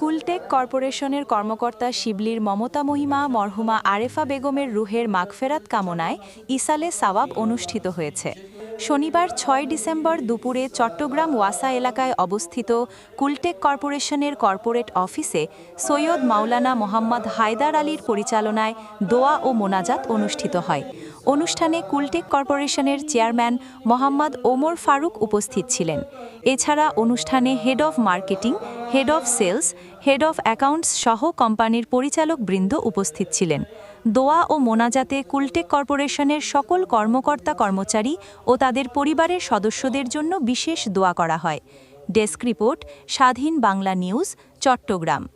কুলটেক কর্পোরেশনের কর্মকর্তা শিবলির মমতা মহিমা, মরহুমা আরেফা বেগমের রুহের মাগফেরাত কামনায় ইসালে সাওয়াব অনুষ্ঠিত হয়েছে। শনিবার ছয় ডিসেম্বর দুপুরে চট্টগ্রাম ওয়াসা এলাকায় অবস্থিত কুলটেক কর্পোরেশনের কর্পোরেট অফিসে সৈয়দ মাওলানা মোহাম্মদ হায়দার আলীর পরিচালনায় দোয়া ও মোনাজাত অনুষ্ঠিত হয়। অনুষ্ঠানে কুলটেক কর্পোরেশনের চেয়ারম্যান মোহাম্মদ ওমর ফারুক উপস্থিত ছিলেন। এছাড়া অনুষ্ঠানে head of marketing, head of sales, head of accounts সহ কোম্পানির পরিচালক বৃন্দ উপস্থিত ছিলেন। দোয়া ও মোনাজাতে কুলটেক কর্পোরেশনের সকল কর্মকর্তা কর্মচারী ও তাদের পরিবারের সদস্যদের জন্য বিশেষ দোয়া করা হয়। ডেস্ক রিপোর্ট, স্বাধীন বাংলা নিউজ, চট্টগ্রাম।